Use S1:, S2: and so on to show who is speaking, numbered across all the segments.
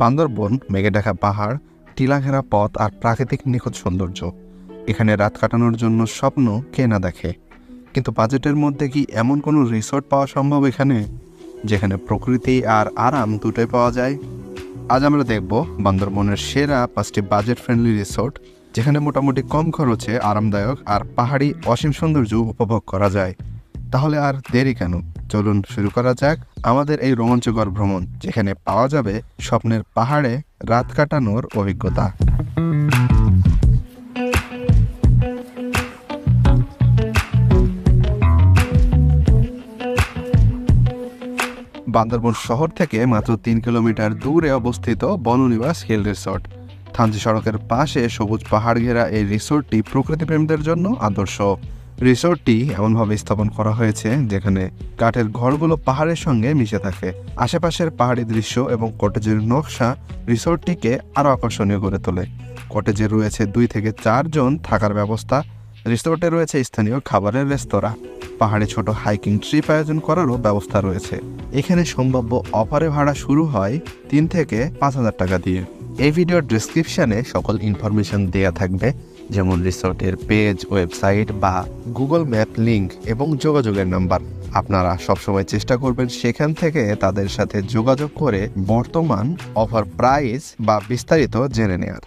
S1: বান্দরবন মেঘে ঢাকা পাহাড়, টিলাঘেরা পথ আর প্রাকৃতিক নিখুঁত সৌন্দর্য। এখানে রাত কাটানোর জন্য স্বপ্ন কে না দেখে? কিন্তু বাজেটের মধ্যে কি এমন কোনো রিসোর্ট পাওয়া সম্ভব এখানে, যেখানে প্রকৃতি আর আরাম দুটোই পাওয়া যায়? আজ আমরা দেখব বান্দরবনের সেরা পাঁচটি বাজেট ফ্রেন্ডলি রিসোর্ট, যেখানে মোটামুটি কম খরচে আরামদায়ক আর পাহাড়ি অসীম সৌন্দর্য উপভোগ করা যায়। তাহলে আর দেরি কেন? চলুন শুরু করা যাক আমাদের এই রোমাঞ্চকর ভ্রমণ, যেখানে পাওয়া যাবে স্বপ্নের পাহাড়ে রাত কাটানোর অভিজ্ঞতা। বান্দরবন শহর থেকে মাত্র তিন কিলোমিটার দূরে অবস্থিত বননিবাস হিল রিসোর্ট। থানচি সড়কের পাশে সবুজ পাহাড় ঘেরা এই রিসোর্টটি প্রকৃতিপ্রেমীদের জন্য আদর্শ। রিসোর্টটি এমনভাবে স্থাপন করা হয়েছে যেখানে কাঠের ঘরগুলো পাহাড়ের সঙ্গে মিশে থাকে। আশেপাশের পাহাড়ি দৃশ্য এবং কটেজের নকশা রিসোর্টটিকে আরও আকর্ষণীয় করে তোলে। কটেজে রয়েছে দুই থেকে চারজন থাকার ব্যবস্থা। রিসোর্টে রয়েছে স্থানীয় খাবারের রেস্তোরাঁ। পাহাড়ে ছোট হাইকিং ট্রিপ আয়োজন করারও ব্যবস্থা রয়েছে। এখানে সম্ভাব্য অফারে ভাড়া শুরু হয় তিন থেকে পাঁচ হাজার টাকা দিয়ে। এই ভিডিওর ডিসক্রিপশনে সকল ইনফরমেশন দেয়া থাকবে। যেমন রিসোর্টের পেজ, ওয়েবসাইট বা গুগল ম্যাপ লিঙ্ক এবং যোগাযোগের নাম্বার। আপনারা সবসময় চেষ্টা করবেন সেখান থেকে তাদের সাথে যোগাযোগ করে বর্তমান অফার প্রাইস বা বিস্তারিত জেনে নেওয়ার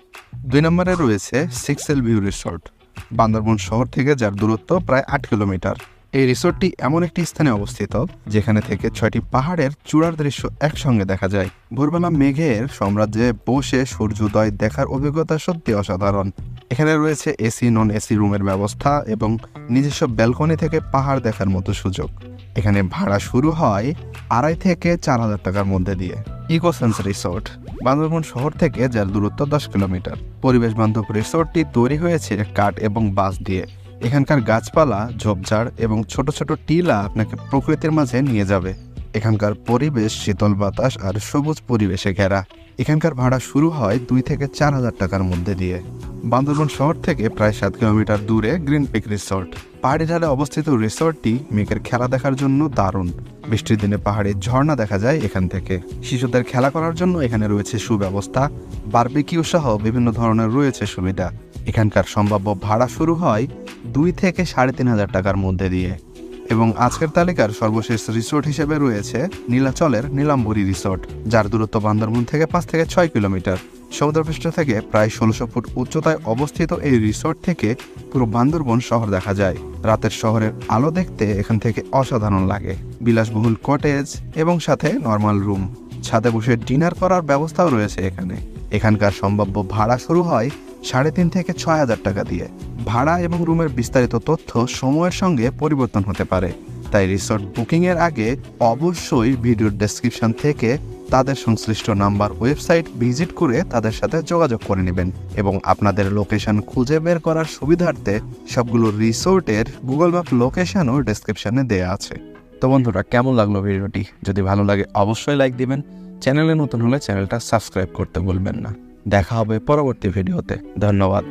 S1: দুই নম্বরে রয়েছে সিক্সেল ভিউ রিসোর্ট, বান্দরবন শহর থেকে যার দূরত্ব প্রায় আট কিলোমিটার। এই রিসোর্টটি এমন একটি স্থানে অবস্থিত, যেখানে থেকে ছয়টি পাহাড়ের চূড়ার দৃশ্য একসঙ্গে দেখা যায়। ভোরবেলা মেঘের সাম্রাজ্যে বসে সূর্যোদয় দেখার অভিজ্ঞতা সত্যি অসাধারণ। এখানে রয়েছে এসি, নন এসি রুমের ব্যবস্থা এবং নিজস্ব ব্যালকনি থেকে পাহাড় দেখার মতো সুযোগ। এখানে ভাড়া শুরু হয় আড়াই থেকে চার হাজার টাকার মধ্যে দিয়ে। ইকোসেন্স রিসোর্ট, বান্দরবন শহর থেকে যার দূরত্ব দশ কিলোমিটার। পরিবেশ বান্ধব রিসোর্টটি তৈরি হয়েছে কাঠ এবং বাঁশ দিয়ে। এখানকার গাছপালা, ঝোপঝাড় এবং ছোট ছোট টিলা আপনাকে প্রকৃতির মাঝে নিয়ে যাবে। এখানকার পরিবেশ শীতল বাতাস আর সবুজ পরিবেশে ঘেরা। এখানকার ভাড়া শুরু হয় দুই থেকে চার হাজার টাকার মধ্যে দিয়ে। বান্দরবন শহর থেকে প্রায় সাত কিলোমিটার দূরে গ্রিন পিক রিসোর্ট। পাহাড়ি ঢালে অবস্থিত রিসোর্টটি মেঘের খেলা দেখার জন্য দারুণ। বৃষ্টির দিনে পাহাড়ে ঝর্ণা দেখা যায় এখান থেকে। শিশুদের খেলা করার জন্য এখানে রয়েছে সুব্যবস্থা। বারবিকিউ সহ বিভিন্ন ধরনের রয়েছে সুবিধা। এখানকার সম্ভাব্য ভাড়া শুরু হয় দুই থেকে সাড়ে তিন হাজার টাকার মধ্যে দিয়ে। এবং আজকের তালিকার সর্বশেষ রিসোর্ট হিসেবে রয়েছে নীলাচলের নীলাম্বরী রিসোর্ট যার দূরত্ব বান্দরবন থেকে পাঁচ থেকে ছয় কিলোমিটার। সমুদ্রপৃষ্ঠ থেকে প্রায় ষোলোশো ফুট উচ্চতায় অবস্থিত এই রিসোর্ট থেকে পুরো বান্দরবন শহর দেখা যায়। রাতের শহরের আলো দেখতে এখান থেকে অসাধারণ লাগে। বিলাসবহুল কটেজ এবং সাথে নর্মাল রুম ছাদে বসে ডিনার করার ব্যবস্থাও রয়েছে এখানে। এখানকার সম্ভাব্য ভাড়া শুরু হয় সাড়ে তিন থেকে ছয় হাজার টাকা দিয়ে। ভাড়া এবং রুমের বিস্তারিত তথ্য সময়ের সঙ্গে পরিবর্তন হতে পারে। তাই রিসোর্ট বুকিংয়ের আগে অবশ্যই ভিডিওর ডেসক্রিপশন থেকে তাদের সংশ্লিষ্ট নাম্বার ওয়েবসাইট ভিজিট করে তাদের সাথে যোগাযোগ করে নেবেন এবং আপনাদের লোকেশন খুঁজে বের করার সুবিধার্থে সবগুলো রিসোর্টের গুগল ম্যাপ লোকেশনও ডেসক্রিপশনে দেওয়া আছে। তো বন্ধুরা, কেমন লাগল ভিডিওটি? যদি ভালো লাগে, অবশ্যই লাইক দিবেন। চ্যানেলে নতুন হলে চ্যানেলটা সাবস্ক্রাইব করতে ভুলবেন না। দেখা হবে পরবর্তী ভিডিওতে। ধন্যবাদ।